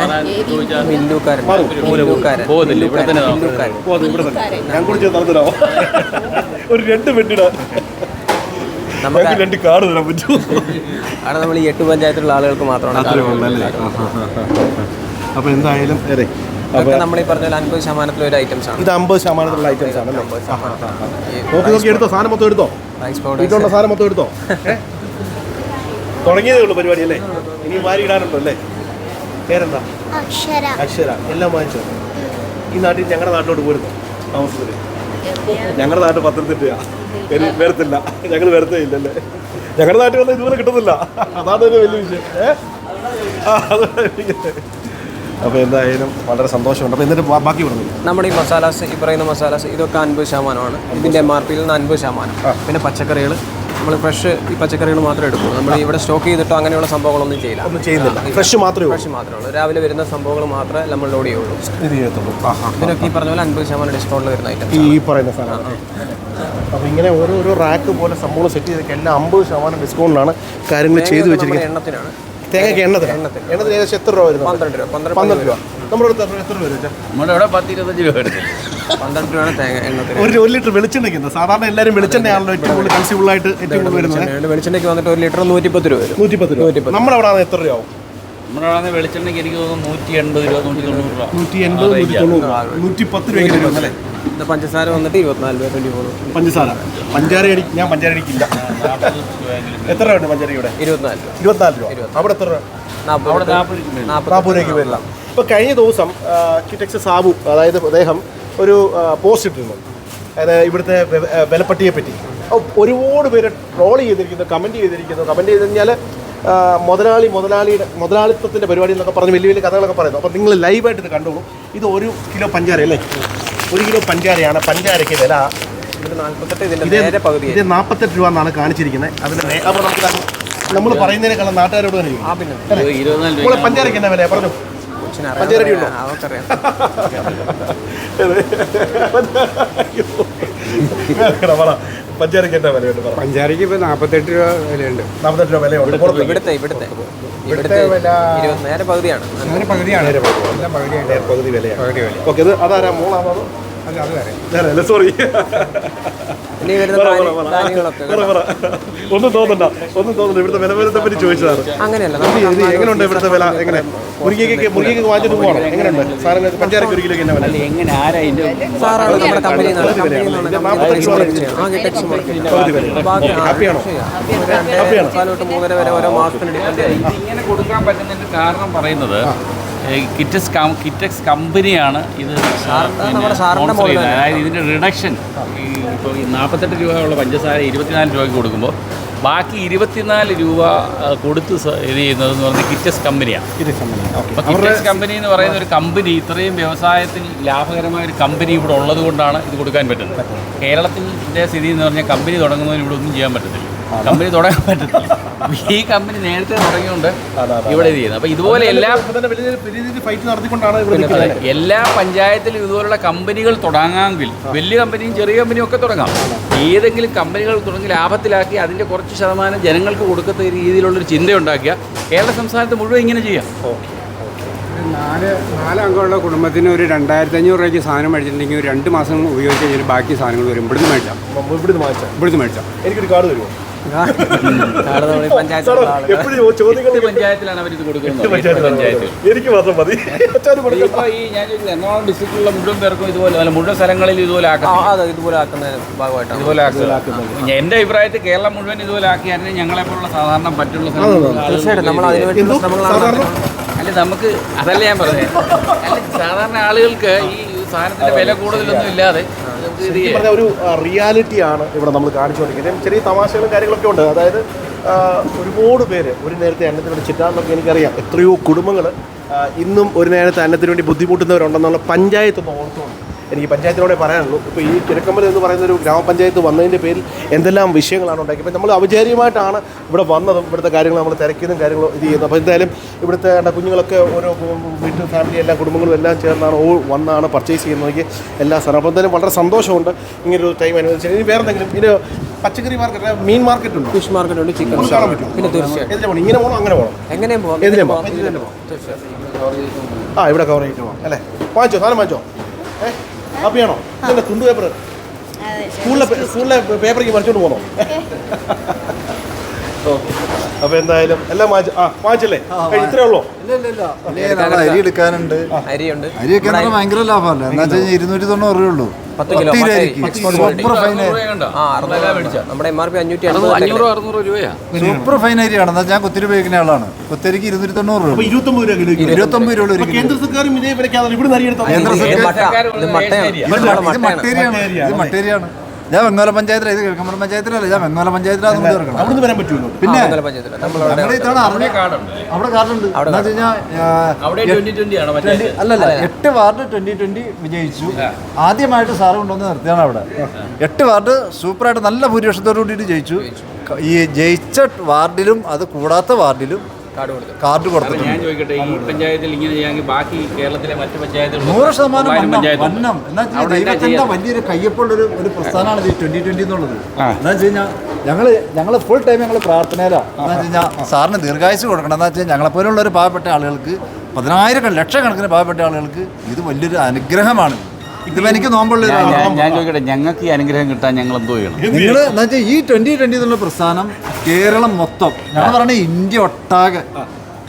ഞാൻ കൂടി ചെയ്ത് ഒരു രണ്ട് പെട്ടിടാ നമുക്ക് രണ്ട് കാർഡ് തരാൻ പറ്റുമോ? കാരണം നമ്മൾ ഈ എട്ട് പഞ്ചായത്തിലുള്ള ആളുകൾക്ക് മാത്രമാണ് അപ്പോൾ എന്തായാലും അതെ. നമ്മൾ ഈ പറഞ്ഞ പോലെ അൻപത് ശതമാനത്തിലെ ഒരു ഐറ്റംസ് ആണ്. ഇത് അമ്പത് ശതമാനത്തിലുള്ള ഐറ്റംസ് ആണ് നോക്കി നോക്കി എടുത്തോ സാധനം മൊത്തം എടുത്തോ? വീട്ടിലുള്ള സാധനം മൊത്തം എടുത്തോ? തുടങ്ങിയതേ ഉള്ളൂ പരിപാടി അല്ലേ? ഇനി ഇടാനുണ്ടോ അല്ലേ? പേരെന്താ? അക്ഷര. അക്ഷര. എല്ലാം വാങ്ങിച്ചോ? ഈ നാട്ടിൽ ഞങ്ങളുടെ നാട്ടിലോട്ട് പോരുന്നു. താമസത്തിന് ഞങ്ങളുടെ നാട്ടിൽ പത്തനംതിട്ടയാണ് വരത്തില്ല. ഞങ്ങൾ വരത്തേ ഇല്ലല്ലേ. ഞങ്ങളുടെ നാട്ടിൽ വന്നാൽ ഇതുപോലെ കിട്ടുന്നില്ല. അതാണ് ഒരു വലിയ വിഷയം. അപ്പോൾ എന്തായാലും വളരെ സന്തോഷമുണ്ട്. അപ്പോൾ എന്നിട്ട് ബാക്കി പറഞ്ഞു. നമ്മുടെ ഈ മസാലാസ് ഈ പറയുന്ന മസാലാസ് ഇതൊക്കെ അൻപത് ശതമാനമാണ്. ഇതിന്റെ എം ആർ പിയിൽ നിന്ന് അൻപത് ശതമാനം. പിന്നെ പച്ചക്കറികൾ നമ്മൾ ഫ്രഷ് ഈ പച്ചക്കറികൾ മാത്രമേ എടുക്കൂ നമ്മൾ ഇവിടെ സ്റ്റോക്ക് ചെയ്തിട്ടോ അങ്ങനെയുള്ള സംഭവങ്ങളൊന്നും ചെയ്യില്ല. ഒന്നും ചെയ്യുന്നില്ല ഫ്രഷ് മാത്രമേ ഉള്ളൂ. ഫ്രഷ് മാത്രമേ ഉള്ളൂ. രാവിലെ വരുന്ന സംഭവങ്ങൾ മാത്രമേ നമ്മൾ ലോഡ് ചെയ്യുള്ളൂ. ഇത് ചെയ്യത്തുള്ളൂ. ഇതിനൊക്കെ ഈ പറഞ്ഞ പോലെ അൻപത് ശതമാനം ഡിസ്കൗണ്ടിൽ വരുന്ന ഐറ്റം ഈ പറയുന്ന സാധനം. അപ്പോൾ ഇങ്ങനെ ഓരോരോ ഓരോ റാക്ക് പോലെ സംഭവം സെറ്റ് ചെയ്തൊക്കെ എല്ലാം അമ്പത് ശതമാനം ഡിസ്കൗണ്ടിലാണ് കാര്യങ്ങൾ ചെയ്തു വെച്ചിരിക്കുന്നത്. എണ്ണത്തിനാണ്. തേങ്ങയ്ക്ക് എണ്ണത്തിന്? എണ്ണത്തിന് ഏകദേശം എത്ര രൂപ വരുന്നത്? പന്ത്രണ്ട് രൂപ. പന്ത്രണ്ട് പന്ത്രണ്ട് രൂപ. നമ്മുടെ അടുത്ത് എത്ര- രൂപ വെച്ചാൽ നമ്മുടെ ഇവിടെ പത്ത് ഇരുപത്തഞ്ച് രൂപ എടുത്തില്ല പന്ത്രണ്ട് രൂപയാണ് തേങ്ങ എണ്ണത്തിന് ഒരു ഒരു ലിറ്റർ സാധാരണ എല്ലാവരും വെളിച്ചെണ്ണയാണല്ലോ ഏറ്റവും കൂടുതൽ കൺസ്യൂബിൾ ആയിട്ട് ഏറ്റവും കൂടുതൽ വരുന്നത്. വെളിച്ചെണ്ണ- വെളിച്ചെണ്ണയ്ക്ക് വന്നിട്ട് ഒരു ലിറ്റർ നൂറ്റിപ്പത്ത് രൂപ വരും. നൂറ്റിപ്പത്ത് രൂപ. നമ്മുടെ അവിടെ എത്ര രൂപയാവും നമ്മുടെ അവിടെ വെളിച്ചെണ്ണയ്ക്ക് എനിക്ക് തോന്നുന്നു നൂറ്റി എൺപത് രൂപ നൂറ്റി തൊണ്ണൂറ് രൂപ. നൂറ്റി എൺപത് നൂറ്റി തൊണ്ണൂറ് നൂറ്റി പത്ത് രൂപയ്ക്ക് വരും അല്ലേ? ഇത് പഞ്ചസാര വന്നിട്ട് ഇരുപത്തിനാല് രൂപ ട്വന്റി ഫോർ പഞ്ചസാര. പഞ്ചാര അടി ഞാൻ പഞ്ചാര അടിക്കില്ല എത്ര രൂപ ഉണ്ട് പഞ്ചാര ഇവിടെ ഇരുപത്തിനാല് രൂപ. ഇരുപത്തിനാല് രൂപ. അവിടെ എത്ര രൂപ? നാൽപ്പത് അവിടെ നാൽപ്പത് രൂപ നാൽപ്പത് നാൽപ്പത് രൂപയ്ക്ക് വരില്ല. ഇപ്പോൾ കഴിഞ്ഞ ദിവസം കിറ്റക്സ് സാബു അതായത് അദ്ദേഹം ഒരു പോസ്റ്റ് ഇട്ടിരുന്നു. അതായത് ഇവിടുത്തെ വിലപ്പട്ടിയെ പറ്റി. ഒരുപാട് പേര് ട്രോൾ ചെയ്തിരിക്കുന്നു കമന്റ് ചെയ്തിരിക്കുന്നു. കമന്റ് ചെയ്ത് കഴിഞ്ഞാൽ മുതലാളി മുതലാളിയുടെ മുതലാളിത്തത്തിന്റെ പരിപാടി എന്നൊക്കെ പറഞ്ഞ് വലിയ വലിയ കഥകളൊക്കെ പറയുന്നു. അപ്പോൾ നിങ്ങൾ ലൈവായിട്ട് ഇത് കണ്ടോളൂ. ഇത് ഒരു കിലോ പഞ്ചാര അല്ലേ? ഒരു കിലോ പഞ്ചാരയാണ്. പഞ്ചാരയ്ക്ക് വില ഇത് ഇത് നാൽപ്പത്തെട്ട് രൂപ എന്നാണ് കാണിച്ചിരിക്കുന്നത്. അതിന് നേ- അപ്പോൾ നമുക്ക് നമ്മൾ പറയുന്നതിനേക്കാളും നാട്ടുകാരോട് തന്നെ പഞ്ചാരയ്ക്ക് എന്നാ വില? പറഞ്ഞു. പഞ്ചാരടി ഉണ്ടോ? പഞ്ചാരയ്ക്ക് എന്താ വിലയുണ്ട് പറ? പഞ്ചാരക്ക് ഇപ്പൊ നാപ്പത്തെട്ട് രൂപ വിലയുണ്ട്. നാപ്പത്തെട്ട് രൂപ വിലയുണ്ട്. ഇവിടുത്തെ ഇവിടുത്തെ ഇവിടുത്തെ. ഇരുപത് നേരെ പകുതിയാണ്. നേരെ പകുതിയാണ്. പകുതി വിലയാണ്. പകുതി വില. ഓക്കെ ഇത് അതാരാ? മോളാണോ സോറി പറ, പറ, പറ. പറ, പറ. ഒന്നും തോന്നണ്ട. ഒന്നും തോന്നണ്ട. ഇവിടുത്തെ വില വിലത്തെ പറ്റി ചോദിച്ചതാണ്. അങ്ങനെയല്ല എങ്ങനെയുണ്ട് ഇവിടുത്തെ വില? എങ്ങനെ? മുരിങ്ങയ്ക്ക് മുരിങ്ങയ്ക്ക് വാങ്ങിച്ചിട്ട് പോകണം. എങ്ങനെയുണ്ട്? സാധനങ്ങൾ പഞ്ചായത്ത് ഒരു കിലോയ്ക്ക് എന്നാ വില അല്ല എങ്ങനെ ആരാ ഹാപ്പിയാണോ? മൂന്നര വരെ ഓരോ മാസത്തിന് ഇങ്ങനെ കൊടുക്കാൻ പറ്റുന്നതിന്റെ കാരണം പറയുന്നത് ഈ കിറ്റക്സ് കമ്പനിയാണ് ഇത്. അതായത് ഇതിന്റെ റിഡക്ഷൻ ഈ ഇപ്പോൾ ഈ നാൽപ്പത്തെട്ട് രൂപയുള്ള പഞ്ചസാര ഇരുപത്തിനാല് രൂപയ്ക്ക് കൊടുക്കുമ്പോൾ ബാക്കി ഇരുപത്തിനാല് രൂപ കൊടുത്ത് ഇത് ചെയ്യുന്നത് എന്ന് പറഞ്ഞാൽ കിറ്റസ് കമ്പനിയാണ് അപ്പോൾ കിറ്റക്സ് കമ്പനി എന്ന് പറയുന്ന ഒരു കമ്പനി ഇത്രയും വ്യവസായത്തിൽ ലാഭകരമായ ഒരു കമ്പനി ഇവിടെ ഉള്ളത് കൊണ്ടാണ് ഇത് കൊടുക്കാൻ പറ്റുന്നത്. കേരളത്തിന്റെ സ്ഥിതി എന്ന് പറഞ്ഞാൽ കമ്പനി തുടങ്ങുന്നതിന് ഇവിടെ ഒന്നും ചെയ്യാൻ പറ്റത്തില്ല. കമ്പനി തുടങ്ങാൻ പറ്റത്തില്ല. ഈ കമ്പനി നേരത്തെ തുടങ്ങിയുണ്ട് ഇവിടെ ഇത് ചെയ്യുന്നത് അപ്പോൾ ഇതുപോലെ എല്ലാ എല്ലാ പഞ്ചായത്തിലും ഇതുപോലുള്ള കമ്പനികൾ തുടങ്ങാമെങ്കിൽ വലിയ കമ്പനിയും ചെറിയ കമ്പനിയും ഒക്കെ തുടങ്ങാം. ഏതെങ്കിലും കമ്പനികൾ തുടങ്ങി ലാഭത്തിലാക്കി അതിന്റെ കുറച്ച് ശതമാനം ജനങ്ങൾക്ക് കൊടുക്കത്ത രീതിയിലുള്ളൊരു ചിന്തയുണ്ടാക്കിയ കേരള സംസ്ഥാനത്ത് മുഴുവൻ ഇങ്ങനെ ചെയ്യാം. ഒരു നാല് നാലംഗമുള്ള കുടുംബത്തിന് ഒരു രണ്ടായിരത്തി അഞ്ഞൂറ് രൂപയ്ക്ക് സാധനം മേടിച്ചിട്ടുണ്ടെങ്കിൽ ഒരു രണ്ട് മാസം ഉപയോഗിച്ച് കഴിഞ്ഞാൽ ബാക്കി സാധനങ്ങൾ വരും. ഇവിടുന്ന് മേടിച്ചാൽ ഇവിടുന്ന് മേടിച്ചാൽ ഇവിടുന്ന് മേടിച്ചാൽ എനിക്കൊരു കാർഡ് തരുമോ? പഞ്ചായത്തിലാണ് കൊടുക്കുന്നത്. എട്ട് പഞ്ചായത്തിലാണ് പഞ്ചായത്തിൽ. എനിക്ക് മാത്രം മതി. ഈ ഞാൻ എറണാകുളം ഡിസ്ട്രിക്റ്റിലുള്ള മുഴുവൻ പേർക്കും ഇതുപോലെ അല്ല മുഴുവൻ സ്ഥലങ്ങളിൽ ഇതുപോലെ ആക്കാം ഇതുപോലെ ആക്കുന്നതിന് ഭാഗമായിട്ടാണ്. ഇതുപോലെ ആക്കുക. എന്റെ അഭിപ്രായത്തിൽ കേരളം മുഴുവൻ ഇതുപോലെ ആക്കിയാൽ ഞങ്ങളെപ്പോലുള്ള സാധാരണ മറ്റുള്ള സ്ഥലങ്ങളിലുള്ള ആളുകൾ തീർച്ചയായിട്ടും നമ്മൾ സാധാരണ. അല്ല നമുക്ക് അതല്ല ഞാൻ പറഞ്ഞത് അല്ല സാധാരണ ആളുകൾക്ക് ഈ സാധനത്തിന്റെ വില കൂടുതലൊന്നും ഇല്ലാതെ പറഞ്ഞ ഒരു റിയാലിറ്റിയാണ് ഇവിടെ നമ്മൾ കാണിച്ചുകൊണ്ടിരിക്കുന്നത്. ചെറിയ തമാശകളും കാര്യങ്ങളൊക്കെ ഉണ്ട്. അതായത് ഒരുപാട് പേര് ഒരു നേരത്തെ അന്നത്തിന് വേണ്ടി ചിറ്റാന്നൊക്കെ എനിക്കറിയാം എത്രയോ കുടുംബങ്ങൾ ഇന്നും ഒരു നേരത്തെ അന്നത്തിന് വേണ്ടി ബുദ്ധിമുട്ടുന്നവരുണ്ടെന്നുള്ള പഞ്ചായത്ത് ഓർത്തുകൊണ്ട് എനിക്ക് പഞ്ചായത്തിനോടെ പറയാനുള്ളൂ. ഇപ്പോൾ ഈ കിഴക്കമ്പലം എന്ന് പറയുന്ന ഒരു ഗ്രാമപഞ്ചായത്ത് വന്നതിന്റെ പേരിൽ എന്തെല്ലാം വിഷയങ്ങളാണ് ഉണ്ടാക്കി ഇപ്പം നമ്മൾ ഔപചാരികമായിട്ടാണ് ഇവിടെ വന്നതും ഇവിടുത്തെ കാര്യങ്ങൾ നമ്മൾ തിരക്കിയതും കാര്യങ്ങളും ഇത് ചെയ്യുന്നത്. അപ്പോൾ എന്തായാലും ഇവിടുത്തെ കുഞ്ഞുങ്ങളൊക്കെ ഓരോ വീട്ടിൽ ഫാമിലി എല്ലാ കുടുംബങ്ങളും എല്ലാം ചേർന്നാണ് ഓ വന്നാണ് പർച്ചേസ് ചെയ്യുന്നതെങ്കിൽ എല്ലാ സ്ഥലം അപ്പോൾ എന്തായാലും വളരെ സന്തോഷമുണ്ട് ഇങ്ങനൊരു ടൈം അനുവദിച്ചത് ഇനി വേറെ എന്തെങ്കിലും? ഇതിന് പച്ചക്കറി മാർക്കറ്റ് മീൻ മാർക്കറ്റ് ഉണ്ട്? ഫിഷ് മാർക്കറ്റ് ഉണ്ട് ചിക്കൻ കാണാൻ പറ്റും. പിന്നെ തീർച്ചയായും ഇങ്ങനെ പോകണം അങ്ങനെ പോകണം എങ്ങനെയും പോകാം ഏതിലെ പോകാം ആ ഇവിടെ കവർ ചെയ്തിട്ട് പോകാം അല്ലേ? വാങ്ങിച്ചോ സാധനം വാങ്ങിച്ചോ? ഏ? ഹാപ്പിയാണോ ഇതിന്റെ തുണ്ട് പേപ്പർ സ്കൂളിലെ സ്കൂളിലെ പേപ്പറിക്ക് മറിച്ചോണ്ട് പോകണോ ഓക്കെ. അപ്പോൾ എന്തായാലും എല്ലാം വാങ്ങിച്ചു ആ വാങ്ങിച്ചല്ലേ ഇത്രേ ഉള്ളൂ? ഇല്ല ഇല്ല ഇല്ല. ഇല്ലേ, നാളെ അരി എടുക്കാനുണ്ട് അരിയൊക്കെ എന്ന് പറഞ്ഞാൽ ഭയങ്കര ലാഭമല്ല? എന്താ വെച്ചാൽ ഇരുന്നൂറ്റി തൊണ്ണൂറ് രൂപയുള്ളൂ ഉള്ളൂ. പത്ത് കിലോ. സൂപ്പർ ഫൈൻ നമ്മുടെ എം ആർ പി അഞ്ഞൂറ്റി അറുന്നൂറ് രൂപയാ? സൂപ്പർ ഫൈൻ അരിയാണ് ഞാൻ കുത്തിരി ഉപയോഗിക്കുന്ന ആളാണ്. കുത്തരിക്ക് ഇരുന്നൂറ്റി തൊണ്ണൂറ് രൂപ ഇരുപത്തൊമ്പത് രൂപ കേന്ദ്ര സർക്കാരും ഇതേ വിലക്കാതെ ഇവിടെ മട്ടയാണ്. ഇത് മട്ടേരിയാണ്. ഞാൻ വെങ്ങോല പഞ്ചായത്തിലാണ് ഇത് കിഴക്കമ്പലം പഞ്ചായത്തിലല്ല ഞാൻ വെങ്ങോല പഞ്ചായത്തിലാണ് അവിടുന്ന് വരാൻ പറ്റുമല്ലോ പിന്നെ ഇത്തവണ അവിടെ കാർഡുണ്ട്. എന്താ അല്ലല്ല എട്ട് വാർഡ് ട്വന്റി ട്വന്റി വിജയിച്ചു. ആദ്യമായിട്ട് സാറ് കൊണ്ടുവന്ന് നിർത്തിയാണ് അവിടെ. എട്ട് വാർഡ് സൂപ്പറായിട്ട് നല്ല ഭൂരിപക്ഷത്തോടു കൂടിയിട്ട് ജയിച്ചു. ഈ ജയിച്ച വാർഡിലും അത് കൂടാത്ത വാർഡിലും കാർഡ് കൊടുത്തു. കാർഡ് ഞാൻ ചോദിക്കട്ടെ ഈ പഞ്ചായത്തിൽ ഇങ്ങനെ ചെയ്യാമെങ്കിൽ ബാക്കി കേരളത്തിലെ മറ്റു പഞ്ചായത്തുകൾ നൂറ് ശതമാനം വന്നം. എന്നാ ദൈവത്തിന്റെ വലിയൊരു കയ്യപ്പുള്ളൊരു ഒരു പ്രസ്ഥാനമാണ് ഈ ട്വന്റി ട്വന്റി എന്നുള്ളത്. എന്താ വെച്ച് കഴിഞ്ഞാൽ ഞങ്ങൾ ഞങ്ങൾ ഫുൾ ടൈം ഞങ്ങൾ പ്രാർത്ഥനയിലാണ് എന്താ വെച്ച് കഴിഞ്ഞാൽ സാറിന് ദീർഘായുസ് കൊടുക്കണം. എന്താ വെച്ചാൽ ഞങ്ങളെപ്പോലുള്ള ഒരു പാവപ്പെട്ട ആളുകൾക്ക് പതിനായിരം ലക്ഷക്കണക്കിന് പാവപ്പെട്ട ആളുകൾക്ക് ഇത് വലിയൊരു അനുഗ്രഹമാണ്. ഇതിപ്പോൾ എനിക്ക് നോമ്പുള്ള ഞാൻ- ഞാൻ- ചോദിക്കട്ടെ ഞങ്ങൾക്ക് ഈ അനുഗ്രഹം കിട്ടാൻ ഞങ്ങൾ എന്തോ ചെയ്യണം? നിങ്ങൾ എന്താ ഈ ട്വന്റി ട്വന്റി എന്നുള്ള പ്രസ്ഥാനം കേരളം മൊത്തം ഞാൻ പറയുന്നത് ഇന്ത്യ ഒട്ടാകെ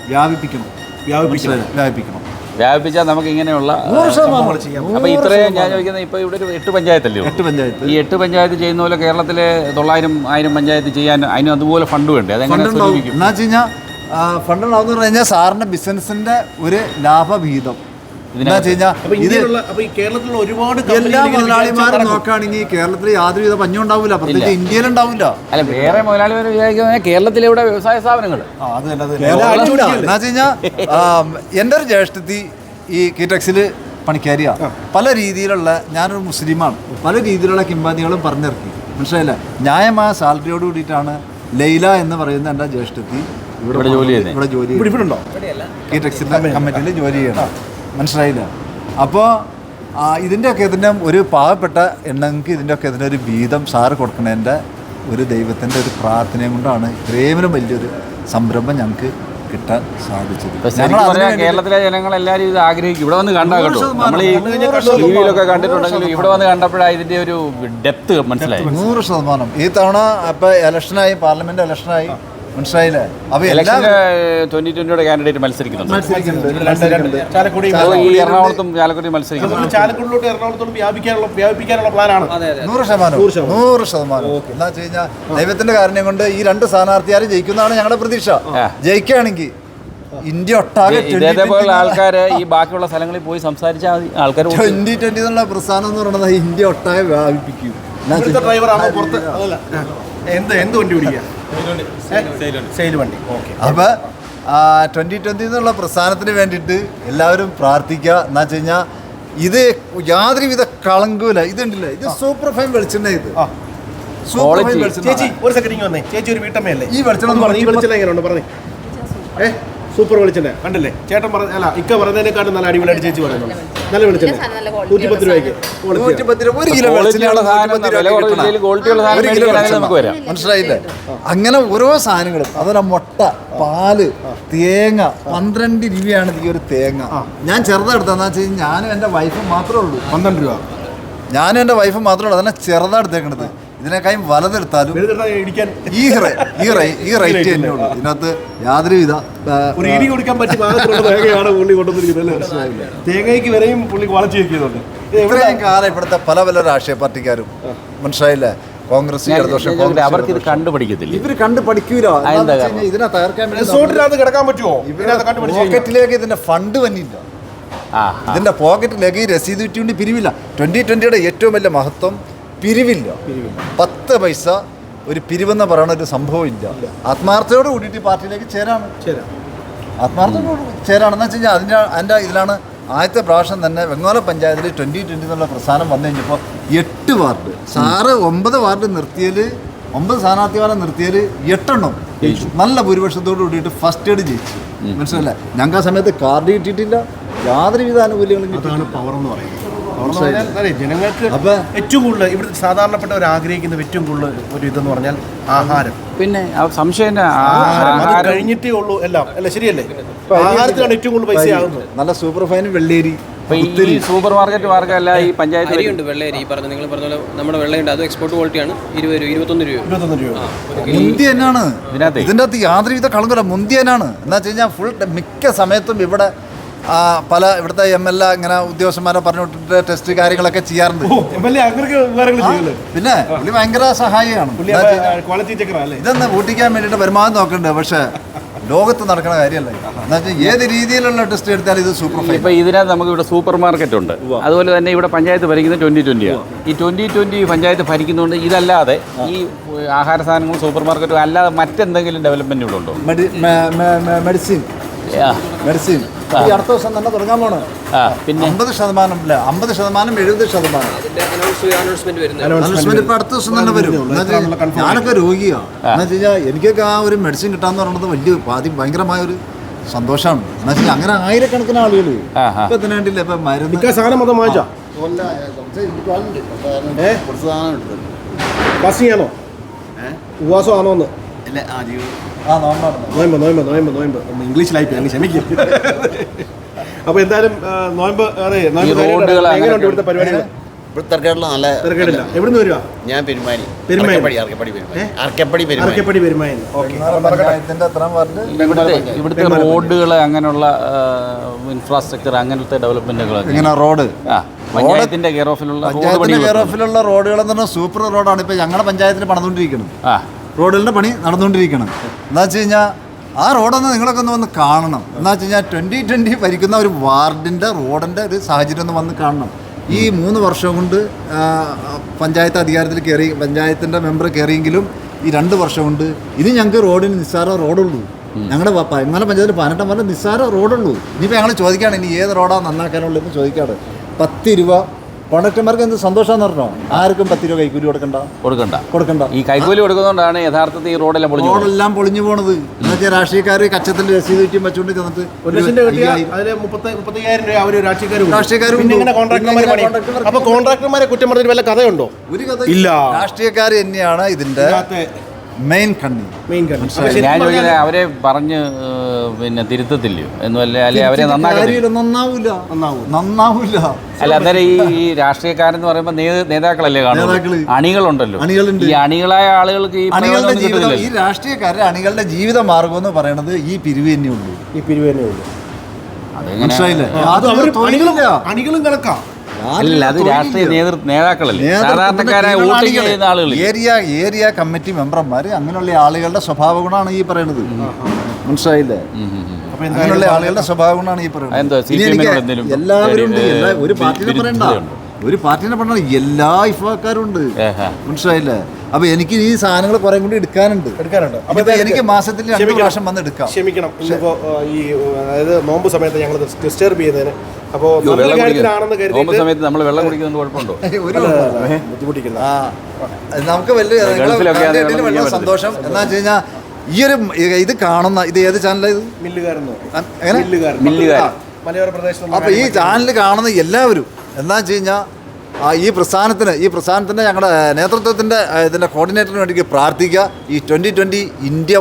വ്യാപിപ്പിക്കണം. വ്യാപിപ്പിക്കണം. വ്യാപിപ്പിക്കണം. വ്യാപിപ്പിച്ചാൽ നമുക്ക് ഇങ്ങനെയുള്ള നൂറ് ശതമാനം. ചെയ്യാം. അപ്പൊ ഇത്രയും ഞാൻ ചോദിക്കുന്നത് ഇപ്പൊ ഇവിടെ ഒരു എട്ട് പഞ്ചായത്തല്ലേ ഉള്ളൂ? എട്ട് പഞ്ചായത്ത്. ഈ എട്ട് പഞ്ചായത്ത് ചെയ്യുന്ന പോലെ കേരളത്തിലെ തൊള്ളായിരം ആയിരം പഞ്ചായത്ത് ചെയ്യാൻ അതിന് അതുപോലെ ഫണ്ട് വേണ്ടേ? അതെങ്ങനെ ഫണ്ടുണ്ടാവും സ്വരൂപിക്കും എന്നാ വെച്ച് കഴിഞ്ഞാൽ ഫണ്ട് ഉണ്ടാവുന്ന പറഞ്ഞു കഴിഞ്ഞാൽ സാറിന്റെ ബിസിനസിന്റെ ഒരു ലാഭവിഹിതം. കേരളത്തിലുള്ള ഒരുപാട് എല്ലാ മുതലാളിമാരും നോക്കുകയാണെങ്കിൽ കേരളത്തിൽ പഞ്ഞും ഉണ്ടാവില്ല. പ്രത്യേകിച്ച് അല്ല വേറെ മുതലാളിമാർ വിചാരിക്കുന്നത് കേരളത്തിലെ ഇവിടെ വ്യവസായ സ്ഥാപനങ്ങൾ എന്റെ. എന്നാ എന്റെ ഒരു ജ്യേഷ്ഠത്തി ഈ കീറ്റക്സിൽ പണിക്കാരിയാ. പല രീതിയിലുള്ള ഞാനൊരു മുസ്ലിമാണ്. പല രീതിയിലുള്ള കിംബാദികളും പറഞ്ഞിറക്കി. മനസ്സിലായില്ല? ന്യായമായ സാലറിയോട് കൂടിയിട്ടാണ് ലൈല എന്ന് പറയുന്ന എന്റെ ജ്യേഷ്ഠത്തി ഇവിടെ ജോലി ചെയ്യുന്നത്. ഇവിടെ ജോലി ഇവിടെ ഇവിടെ ഉണ്ടോ? കീറ്റക്സിന്റെ കമ്മിറ്റിയിൽ ജോലി ചെയ്യണം മനസ്സിലായില്ല. അപ്പോൾ ഇതിന്റെയൊക്കെ ഇതിന്റെ ഒരു പാവപ്പെട്ട എണ്ണങ്ങൾക്ക് ഇതിന്റെയൊക്കെ ഇതിന്റെ ഒരു വീതം സാറ് കൊടുക്കുന്നതിന്റെ ഒരു ദൈവത്തിന്റെ ഒരു പ്രാർത്ഥനയും കൊണ്ടാണ് ഇത്രയും വലിയൊരു സംരംഭം ഞങ്ങൾക്ക് കിട്ടാൻ സാധിച്ചത്. കേരളത്തിലെ ജനങ്ങൾ എല്ലാവരും ഇത് ആഗ്രഹിക്കും. ഇവിടെ വന്ന് കണ്ടാൽ കേട്ടോ. നമ്മൾ ഈ ടിവിയിലൊക്കെ കണ്ടിട്ടുണ്ടെങ്കിലും ഇവിടെ വന്ന് കണ്ടപ്പോഴാണ് ഇതിന്റെ ഒരു ഡെപ്ത് മനസ്സിലായി. നൂറ് ശതമാനം. ഈ തവണ ഇപ്പം ഇലക്ഷനായി പാർലമെന്റ് ഇലക്ഷനായി മനസ്സിലായില്ലേ? എല്ലാ ട്വന്റി ട്വന്റിയുടെ കാൻഡിഡേറ്റ് മത്സരിക്കുന്നുണ്ട്. എറണാകുളത്തും ചാലക്കുടി മത്സരിക്കുന്നുണ്ട്. അതുകൊണ്ട് ചാലക്കുടിലോട്ട് എറണാകുളത്തോട്ട് വ്യാപിക്കാനുള്ള വ്യാപിപ്പിക്കാനുള്ള പ്ലാനാണ്. നൂറ് ശതമാനം. നൂറ് ശതമാനം. എന്താ വെച്ച് കഴിഞ്ഞാൽ ദൈവത്തിന്റെ കാരണം കൊണ്ട് ഈ രണ്ട് സ്ഥാനാർത്ഥിയാരും ജയിക്കുന്നതാണ് ഞങ്ങളുടെ പ്രതീക്ഷ. ജയിക്കുകയാണെങ്കിൽ ഇന്ത്യ ഒട്ടാകെ ഇതേപോലെ പോലുള്ള ഈ ബാക്കിയുള്ള സ്ഥലങ്ങളിൽ പോയി സംസാരിച്ചാൽ മതി. ആൾക്കാർ ട്വന്റി ട്വന്റി എന്നുള്ള പ്രസ്ഥാനം എന്ന് പറയുന്നത് ഇന്ത്യ ഒട്ടാകെ വ്യാപിപ്പിക്കും. ഇവിടുത്തെ ഡ്രൈവറാണോ പുറത്ത്? അതല്ല. എന്ത് എന്ത് വണ്ടി ഓടിക്കുക? സെയിൽ വണ്ടി ഓക്കെ. അപ്പൊ ട്വന്റി ട്വന്റി എന്നുള്ള പ്രസ്ഥാനത്തിന് വേണ്ടിയിട്ട് എല്ലാവരും പ്രാർത്ഥിക്കുക. എന്നാ വെച്ച് കഴിഞ്ഞാൽ ഇത് യാതൊരുവിധ കളങ്കൂല ഇതുണ്ടല്ല. ഇത് സൂപ്പർ ഫൈൻ വെളിച്ചെണ്ണ ഇത്. Super fine. വെളിച്ചെണ്ണ. ചേച്ചി ഒരു സെക്കൻഡ് വന്നേ. ചേച്ചി ഒരു വീട്ടമ്മയല്ലേ? ഈ വെളിച്ചെണ്ണ ഈ വെളിച്ചെണ്ണ എങ്ങനെയുണ്ട്? പറഞ്ഞേ. ഏ? സൂപ്പർ വെളിച്ചെണ്ണ. കണ്ടല്ലേ? ചേട്ടൻ പറഞ്ഞ അല്ല ഇക്ക പറഞ്ഞതിനെക്കാട്ടും നല്ല അടിപൊളിയായിട്ട് ചേച്ചി പറയുന്നു. നല്ല വെളിച്ചെണ്ണ. രൂപയ്ക്ക്. രൂപ. ഒരു കിലോ മനസ്സിലായില്ലേ? അങ്ങനെ ഓരോ സാധനങ്ങളും അതുപോലെ മുട്ട പാൽ തേങ്ങ പന്ത്രണ്ട് രൂപയാണ് ഈ ഒരു തേങ്ങ. ഞാൻ ചെറുതെടുത്തതെന്ന് വെച്ച് കഴിഞ്ഞാൽ ഞാനും എന്റെ വൈഫും മാത്രമേ ഉള്ളൂ. പന്ത്രണ്ട് രൂപ. ഞാനും എന്റെ വൈഫും മാത്രമേ ഉള്ളൂ. അതന്നെ ചെറുതെടുത്തേക്കണത് ഇതിനേക്കാളും വലതെടുത്താലും ഈ റേ- ഈ റേ- ഈ റേറ്റ് തന്നെ ഉള്ളൂ. ഇതിനകത്ത് യാതൊരുവിധ വിധ തേങ്ങയ്ക്ക് വരെയും പുള്ളി വളച്ചു വെക്കുന്നുണ്ട് ഇത്രയും കാലം ഇവിടുത്തെ പല പല രാഷ്ട്രീയ പാർട്ടിക്കാരും മനസ്സിലായില്ലേ? കോൺഗ്രസ് ഇടതുപക്ഷം അവർക്ക് ഇത് കണ്ടുപഠിക്കത്തില്ല കണ്ടുപിടിക്കത്തില്ല. ഇവർ കണ്ട് പഠിക്കൂല ഇതിനെ തകർക്കാൻ റിസോർട്ടിനകത്ത് കിടക്കാൻ പറ്റുമോ. പോക്കറ്റിലേക്ക് ഇതിന്റെ ഫണ്ട് വന്നില്ല. ആ ഇതിന്റെ പോക്കറ്റിലേക്ക് ഈ രസീത് ചൂണ്ടി പിരിവില്ല. ട്വന്റി ട്വന്റിയുടെ ഏറ്റവും വലിയ മഹത്വം പിരിവില്ല. പത്ത് പൈസ ഒരു പിരിവെന്ന് പറയുന്ന ഒരു സംഭവം ഇല്ല. ആത്മാർത്ഥയോട് കൂടിയിട്ട് പാർട്ടിയിലേക്ക് ചേരാണ്. ആത്മാർത്ഥയോട് ചേരാണെന്ന് വെച്ച് കഴിഞ്ഞാൽ അതിന്റെ അതിന്റെ ഇതിലാണ് ആദ്യത്തെ പ്രാവശ്യം തന്നെ വെങ്ങോല പഞ്ചായത്തിൽ ട്വന്റി ട്വന്റി എന്നുള്ള പ്രസ്ഥാനം വന്നു കഴിഞ്ഞപ്പോൾ എട്ട് വാർഡ്. സാറ് ഒമ്പത് വാർഡ് നിർത്തിയതിൽ ഒമ്പത് സ്ഥാനാർത്ഥിമാരെ നിർത്തിയതിൽ എട്ടെണ്ണം നല്ല ഭൂരിപക്ഷത്തോട് കൂടിയിട്ട് ഫസ്റ്റ് എയ്ഡ് ജയിച്ചു. മനസ്സിലല്ലേ ഞങ്ങൾക്ക് ആ സമയത്ത് കാർഡ് കിട്ടിയിട്ടില്ല. യാതൊരുവിധ ആനുകൂല്യങ്ങളും പവർ എന്ന് പറയുന്നത്. എന്ന് ജനങ്ങൾക്ക് അപ്പൊ- ഏറ്റവും കൂടുതൽ ഇവിടുത്തെ സാധാരണപ്പെട്ടവർ ആഗ്രഹിക്കുന്ന ഏറ്റവും കൂടുതൽ ഒരു ഇതെന്ന് പറഞ്ഞാൽ ആഹാരം. പിന്നെ ആ സംശയം ആ- അത് കഴിഞ്ഞിട്ടേ ഉള്ളൂ എല്ലാം. അല്ല ശരിയല്ലേ? ആഹാരത്തിലാണ് ഏറ്റവും കൂടുതൽ പൈസ ആകുന്നത് നല്ല സൂപ്പർ ഫൈൻ വെള്ളേരി ഈ സൂപ്പർ മാർക്കറ്റ് മാർഗമല്ല ഈ പഞ്ചായത്ത് അരിയുണ്ട് വെള്ളയരി ഈ പറഞ്ഞു നിങ്ങൾ പറഞ്ഞ പോലെ നമ്മുടെ വെള്ളയുണ്ട് അത് എക്സ്പോർട്ട് ക്വാളിറ്റിയാണ് ഇരുപത് രൂപ ഇരുപത്തൊന്ന് രൂപ. ഇരുപത്തൊന്ന് രൂപ. മുന്തി തന്നെയാണ് ഇതിന്റെ ഇതിന്റെ അകത്ത് യാതൊരുവിധ കളങ്കല്ല മുന്തി തന്നെയാണ് എന്താ വെച്ച് കഴിഞ്ഞാൽ ഫുൾ മിക്ക സമയത്തും ഇവിടെ പല ഇവിടുത്തെ എം എൽ എ ഇങ്ങനെ ഉദ്യോഗസ്ഥന്മാരെ പറഞ്ഞു വിട്ടിട്ട് ടെസ്റ്റ് കാര്യങ്ങളൊക്കെ ചെയ്യാറുണ്ട്. പിന്നെ പുള്ളി ഭയങ്കര സഹായിയാണ്. ഇതൊന്ന് പൂട്ടിക്കാൻ വേണ്ടിയിട്ട് വരുമാനം നോക്കുന്നുണ്ട് പക്ഷേ ലോകത്ത് നടക്കുന്ന കാര്യമല്ല? ഇത്. എന്താ വെച്ചാൽ ഏത് രീതിയിലുള്ള ടെസ്റ്റ് എടുത്താലും ഇത് സൂപ്പർ ഇപ്പൊ ഇതിനകത്ത് നമുക്ക് ഇവിടെ സൂപ്പർ മാർക്കറ്റ് ഉണ്ട്. അതുപോലെ തന്നെ ഇവിടെ പഞ്ചായത്ത് ഭരിക്കുന്നത് ട്വന്റി ട്വന്റിയാണ് ഈ ട്വന്റി ട്വന്റി പഞ്ചായത്ത് ഭരിക്കുന്നതുകൊണ്ട് ഇതല്ലാതെ ഈ ആഹാര സാധനങ്ങളും സൂപ്പർ മാർക്കറ്റും അല്ലാതെ മറ്റെന്തെങ്കിലും ഡെവലപ്മെന്റ് ഇവിടെ ഉണ്ടോ? മെഡിസിൻ മെഡിസിൻ ഈ അടുത്ത ദിവസം തന്നെ തുടങ്ങാൻ പോണ്. ആ പിന്നെ? അമ്പത് ശതമാനം അല്ല അമ്പത് ശതമാനം എഴുപത് ശതമാനം. അനൗൺസ്മെന്റ് ഇപ്പൊ അടുത്ത ദിവസം തന്നെ വരും. ഞാനൊക്കെ രോഗിയാണ് എന്ന് വെച്ച് കഴിഞ്ഞാൽ എനിക്കൊക്കെ ആ ഒരു മെഡിസിൻ കിട്ടാന്ന് പറയുന്നത് വലിയ ആദ്യം ഭയങ്കരമായ ഒരു സന്തോഷമാണ്. എന്ന് വെച്ചാൽ അങ്ങനെ ആയിരക്കണക്കിന് ആളുകൾ. ഇപ്പൊ ഇതിന് വേണ്ടിയില്ല? ഇപ്പൊ മരുന്ന് സാധനം മൊത്തം വാങ്ങിച്ചാ ഏ? ഫാസ്റ്റിംഗ് ആണോ ഉപവാസം ആണോ എന്ന് ആ നോമ്പാണ് നോയമ്പ് നോയമ്പ് നോയമ്പ് നോയമ്പ്. ഒന്ന് ഇംഗ്ലീഷിലായി പോയി അങ്ങ് ക്ഷമിക്കും. അപ്പൊ എന്തായാലും ആ, നോയമ്പ് അതെ നോയമ്പ് ഈ റോഡുകൾ കാര്യമായിട്ട് എങ്ങനെയുണ്ട് അങ്ങനെ ഇവിടുത്തെ പരിപാടികൾ തിരക്കേടില്ല നല്ല തിരക്കേടില്ല. എവിടുന്ന് വരുവാ? ഞാൻ പെരുമാനി പെരുമാനി. അറക്കപ്പടി അറക്കപ്പടി പെരുമാനി ഏ? അറക്കപ്പടി പെരുമാനി അറക്കപ്പടി പെരുമായെന്ന് ഓക്കെ. പഞ്ചായത്തിന്റെ വാർഡ് ഇവിടുത്തെ ഇവിടുത്തെ റോഡുകൾ അങ്ങനെയുള്ള ഇൻഫ്രാസ്ട്രക്ചർ അങ്ങനത്തെ ഡെവലപ്മെന്റുകൾ ഇങ്ങനെ റോഡ്? ആ പഞ്ചായത്തിന്റെ കെയർ ഓഫിലുള്ള റോഡ് പഞ്ചായത്തിന്റെ കെയർ ഓഫിലുള്ള പറഞ്ഞാൽ സൂപ്പർ റോഡാണ്. ഇപ്പൊ ഞങ്ങളുടെ പഞ്ചായത്തിന് പണിതുകൊണ്ടിരിക്കുന്നത്. ആ. റോഡുകളുടെ പണി നടന്നുകൊണ്ടിരിക്കണം. എന്താ വെച്ച് കഴിഞ്ഞാൽ ആ റോഡൊന്ന് നിങ്ങളൊക്കെ ഒന്ന് വന്ന് കാണണം. എന്താ വെച്ച് കഴിഞ്ഞാൽ ട്വന്റി ട്വന്റി ഭരിക്കുന്ന ഒരു വാർഡിന്റെ റോഡിന്റെ ഒരു സാഹചര്യം ഒന്ന് വന്ന് കാണണം. ഈ മൂന്ന് വർഷം കൊണ്ട് പഞ്ചായത്ത് അധികാരത്തിൽ കയറി പഞ്ചായത്തിന്റെ മെമ്പർ കയറിയെങ്കിലും ഈ രണ്ട് വർഷം കൊണ്ട് ഇനി ഞങ്ങൾക്ക് റോഡിന് നിസ്സാര റോഡുള്ളൂ. ഞങ്ങളുടെ ഇന്നലെ പഞ്ചായത്തിൽ പതിനെട്ടാം പറഞ്ഞ നിസ്സാര റോഡുള്ളൂ. ഇനിയിപ്പോൾ ഞങ്ങൾ ചോദിക്കുകയാണ് ഇനി ഏത് റോഡാണ് നന്നാക്കാനുള്ളതെന്ന് ചോദിക്കാറ് പത്ത് രൂപ കോണ്ടക്ടർമാർക്ക് എന്ത് സന്തോഷമാണെന്ന് പറഞ്ഞോ? ആർക്കും പത്ത് രൂപ കൈക്കൂലി കൊടുക്കണ്ട. കൊടുക്കണ്ട. കൊടുക്കണ്ട. ഈ കൈക്കൂലി കൊടുക്കുന്നതുകൊണ്ടാണ് യഥാർത്ഥത്തിൽ ഈ റോഡെല്ലാം പൊളിഞ്ഞു റോഡെല്ലാം പൊളിഞ്ഞു പോണത്. എന്നുവെച്ചാൽ രാഷ്ട്രീയക്കാർ കച്ചത്തിൽ രസീത് ചുറ്റും വെച്ചുകൊണ്ട് ചെന്നിട്ട് ഒരു ലക്ഷം രൂപ അതിൽ മുപ്പത്തയ്യായിരം രൂപ അവർ രാഷ്ട്രീയക്കാർ പിന്നെ ഇങ്ങനെ അപ്പൊ കോൺട്രാക്ടർമാരെ കുറ്റം പറഞ്ഞിട്ട് വല്ല കഥയുണ്ടോ? ഒരു കഥ ഇല്ല. രാഷ്ട്രീയക്കാർ തന്നെയാണ് ഇതിന്റെ മെയിൻ കണ്ണി. മെയിൻ കണ്ണി. ഞാൻ ചോദിക്കുന്നത് അവരെ പറഞ്ഞ് പിന്നെ തിരുത്തത്തില്ലയോ? എന്നുമല്ല അല്ലെ? അവരെ നന്നാവൂല. നന്നാവൂല. അല്ല അന്നേരം ഈ ഈ രാഷ്ട്രീയക്കാരെന്ന് പറയുമ്പോൾ നേ- നേതാക്കളല്ലേ. കാണുന്നത്? അണികളുണ്ടല്ലോ. അണികളുണ്ട്. ഈ അണികളായ ആളുകൾക്ക് ഈ അണികളുടെ ജീവിതം ഈ രാഷ്ട്രീയക്കാരുടെ അണികളുടെ ജീവിത മാർഗം എന്ന് പറയുന്നത് ഈ പിരിവ് തന്നെ ഉള്ളൂ ഈ പിരിവ് തന്നെ ഉള്ളൂ മനസ്സിലായില്ലേ അണികളും കണക്കാ അല്ല അത് രാഷ്ട്രീയ നേതൃ നേതാക്കളല്ലേ? നേതൃത്വത്തിന്റെ സാധാരണക്കാരായ വോട്ടിംഗ് ചെയ്യുന്ന ആളുകൾ ഏരിയ ഏരിയ കമ്മിറ്റി മെമ്പർമാര് അങ്ങനെയുള്ള ആളുകളുടെ സ്വഭാവ ഗുണമാണ് ഈ പറയുന്നത്. മനസ്സിലായില്ലേ? അങ്ങനെയുള്ള ആളുകളുടെ സ്വഭാവ ഗുണമാണ് ഈ പറയുന്നത്. എല്ലാവരും ഒരു, പാർട്ടിനെ പറയണ്ട. ഒരു പാർട്ടിനെ പറഞ്ഞാൽ എല്ലാ ഇഫാക്കാരും ഉണ്ട്. മനസ്സിലായില്ലേ? അപ്പൊ എനിക്ക് ഈ സാധനങ്ങൾ കുറെ കൂടി എടുക്കാനുണ്ട്. എടുക്കാനുണ്ട്. അപ്പൊ എനിക്ക് മാസത്തിൽ രണ്ട് പ്രാവശ്യം വന്ന് എടുക്കാം. ക്ഷമിക്കണം. ഇന്നിപ്പോ ഈ അതായത് നോമ്പ് സമയത്ത് ഞങ്ങൾ ഡിസ്റ്റർബ് ചെയ്യുന്നതിന്. അപ്പോ നല്ല കാര്യത്തിലാണെന്ന് കരുതി സമയത്ത് നമ്മൾ വെള്ളം കുടിക്കുന്നത് കുഴപ്പമുണ്ടോ? ഒരു ബുദ്ധിമുട്ടിക്കുന്ന ആ നമുക്ക് വലിയ സന്തോഷം. എന്നാ വെച്ച് കഴിഞ്ഞാൽ ഈ ഒരു ഇത് കാണുന്ന ഇത് ഏത് ചാനലാണ് ഇത്? മില്ലുകാരെന്ന് എങ്ങനെ? മില്ലുകാരൻ മില്ലുകാരൻ. മലയോര പ്രദേശത്ത് അപ്പോൾ ഈ ചാനൽ കാണുന്ന എല്ലാവരും എന്താ വെച്ച് കഴിഞ്ഞാൽ ഈ പ്രസ്ഥാനത്തിന് ഈ പ്രസ്ഥാനത്തിന്റെ ഞങ്ങളുടെ നേതൃത്വത്തിന്റെ ഇതിന്റെ കോർഡിനേറ്ററിന് വേണ്ടി പ്രാർത്ഥിക്കുക. ഈ ട്വന്റി ട്വന്റി ഇന്ത്യ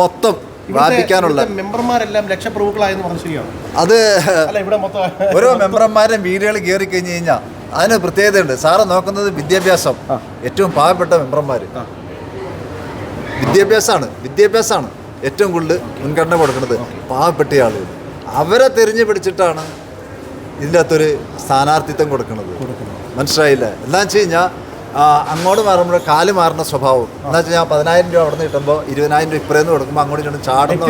മൊത്തം വ്യാപിക്കാനുള്ള മെമ്പർമാരെല്ലാം ലക്ഷപ്രഭുക്കളായെന്ന് പറഞ്ഞു ശരിയാണ് അത് ഓരോ മെമ്പർമാരെ വീടുകൾ കയറി കഴിഞ്ഞ് കഴിഞ്ഞാൽ അതിന് പ്രത്യേകതയുണ്ട്. സാറ് നോക്കുന്നത് വിദ്യാഭ്യാസം. ഏറ്റവും പാവപ്പെട്ട മെമ്പർമാർ വിദ്യാഭ്യാസമാണ് വിദ്യാഭ്യാസമാണ് ഏറ്റവും കൂടുതൽ മുൻഗണന കൊടുക്കുന്നത് പാവപ്പെട്ട ആളുകൾ. അവരെ തിരിഞ്ഞു പിടിച്ചിട്ടാണ് ഇതിന്റെ അകത്തൊരു സ്ഥാനാർത്ഥിത്വം കൊടുക്കുന്നത്. മനസ്സിലായില്ലേ? എന്താ വെച്ച് കഴിഞ്ഞാൽ അങ്ങോട്ട് മാറുമ്പോൾ കാൽ മാറുന്ന സ്വഭാവം. എന്താ വെച്ച് കഴിഞ്ഞാൽ പതിനായിരം രൂപ അവിടെ നിന്ന് കിട്ടുമ്പോൾ ഇരുപതിനായിരം രൂപ ഇപ്പുറേന്ന് കൊടുക്കുമ്പോൾ അങ്ങോട്ട് ചാടുന്ന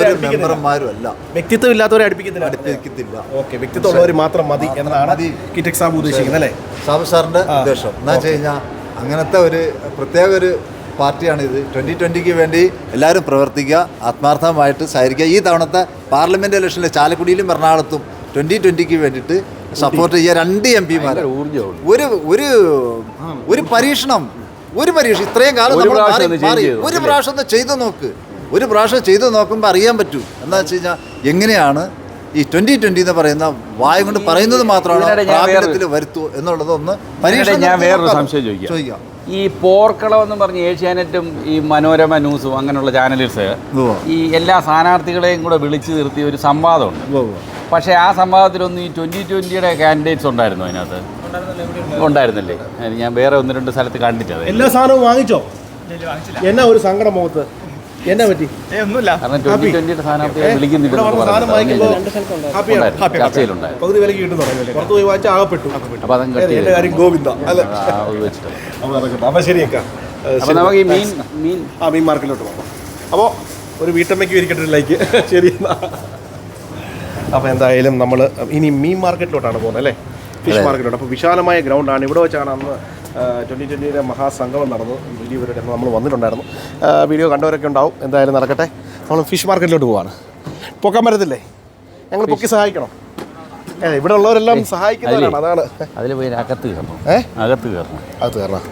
ഒരു. മെമ്പർമാരും അല്ല. വ്യക്തിത്വം ഇല്ലാത്തവരെ അടുപ്പിക്കത്തില്ല അടുപ്പിക്കത്തില്ല ഓക്കെ വ്യക്തിത്വമുള്ളവർ മാത്രം മതി എന്നാണ്. കിറ്റക് സാബ് ഉദ്ദേശിക്കുന്നത് അല്ലേ? സാബു സാറിന്റെ ഉദ്ദേശം. എന്താ വെച്ച് കഴിഞ്ഞാൽ അങ്ങനത്തെ ഒരു പ്രത്യേക ഒരു പാർട്ടിയാണിത്. ട്വന്റി ട്വന്റിക്ക് വേണ്ടി എല്ലാവരും പ്രവർത്തിക്കുക ആത്മാർത്ഥമായിട്ട് സഹകരിക്കുക. ഈ തവണത്തെ പാർലമെന്റ് ഇലക്ഷനിൽ ചാലക്കുടിയിലും എറണാകുളത്തും ട്വന്റി ട്വന്റിക്ക് വേണ്ടിയിട്ട് സപ്പോർട്ട് ചെയ്യുക രണ്ട് എം പിമാർ ഒരു ഒരു ഒരു പരീക്ഷണം ഒരു പരീക്ഷണം ഇത്രയും കാലം ഒരു നമ്മൾ പ്രാവശ്യം മാറി മാറി. ഒരു പ്രാവശ്യം ഒന്ന് ചെയ്തു നോക്ക്. ഒരു പ്രാവശ്യം ചെയ്തു നോക്കുമ്പോൾ അറിയാൻ പറ്റൂ. എന്താ വെച്ച് കഴിഞ്ഞാൽ എങ്ങനെയാണ് ഈ ട്വന്റി ട്വന്റി എന്ന് പറയുന്ന വായ കൊണ്ട് പറയുന്നത് മാത്രമാണ് പ്രാബല്യത്തിൽ വരുത്തൂ എന്നുള്ളത് ഒന്ന് ഇതിനിടെ ഞാൻ വേറൊരു സംശയം ചോദിക്കാം. ഈ പോർക്കളം എന്ന് പറഞ്ഞ് ഏഷ്യാനെറ്റും ഈ മനോരമ ന്യൂസും അങ്ങനെയുള്ള ചാനൽസ്. ഈ എല്ലാ സ്ഥാനാർത്ഥികളെയും കൂടെ വിളിച്ചു നിർത്തിയ ഒരു സംവാദമുണ്ട്. പക്ഷേ ആ സംവാദത്തിലൊന്നും ഈ ട്വന്റി ട്വന്റിയുടെ കാൻഡിഡേറ്റ്സ് ഉണ്ടായിരുന്നു അതിനകത്ത്? ഉണ്ടായിരുന്നില്ലേ. അത് ഞാൻ വേറെ ഒന്ന് രണ്ട് സ്ഥലത്ത് കണ്ടിട്ടത് എല്ലാ സാധനവും വാങ്ങിച്ചോ? എന്നാ ഒരു സങ്കടം മുഖത്ത്? എന്നാ പറ്റി? കാരണം ട്വന്റി ട്വന്റിയുടെ സ്ഥാനാർത്ഥികളെ വിളിക്കുന്നില്ല. പകുതി വിലക്ക് പുറത്ത് പോയി വായിച്ച ആകപ്പെട്ടു എന്റെ കാര്യം ഗോവിന്ദ. അല്ല. ആ, അത് വെച്ചിട്ട്. അപ്പോൾ നടക്കട്ടെ. അപ്പോൾ അപ്പോൾ നമുക്ക് ഈ മീൻ മീൻ ആ മീൻ മാർക്കറ്റിലോട്ട് പോകാം. അപ്പോൾ ഒരു വീട്ടമ്മയ്ക്ക് ഇരിക്കട്ടെ ലൈക്ക്. ശരി എന്നാ. അപ്പോൾ എന്തായാലും നമ്മൾ ഇനി മീൻ മാർക്കറ്റിലോട്ടാണ് പോകുന്നത് അല്ലേ? ഫിഷ് മാർക്കറ്റിലോട്ട്. അപ്പോൾ വിശാലമായ ഗ്രൗണ്ടാണ്. ഇവിടെ വെച്ചാണ് അന്ന് ട്വന്റി ട്വന്റിയുടെ മഹാസംഗമം നടന്നു വീഡിയോ ഇവരുടെ നമ്മൾ വന്നിട്ടുണ്ടായിരുന്നു. വീഡിയോ കണ്ടവരൊക്കെ ഉണ്ടാവും. എന്തായാലും നടക്കട്ടെ. നമ്മൾ ഫിഷ് മാർക്കറ്റിലോട്ട് പോവാണ്. പൊക്കാൻ പറ്റത്തില്ലേ? ഞങ്ങൾ പൊക്കി സഹായിക്കണം. ഇവിടെ ഉള്ളവരെല്ലാം സഹായിക്കുന്നവരാണ്. അതാണ്. അതിൽ പോയി അകത്ത് കയറണം. ഏ? അകത്ത് കയറണം. അകത്ത് കയറണം.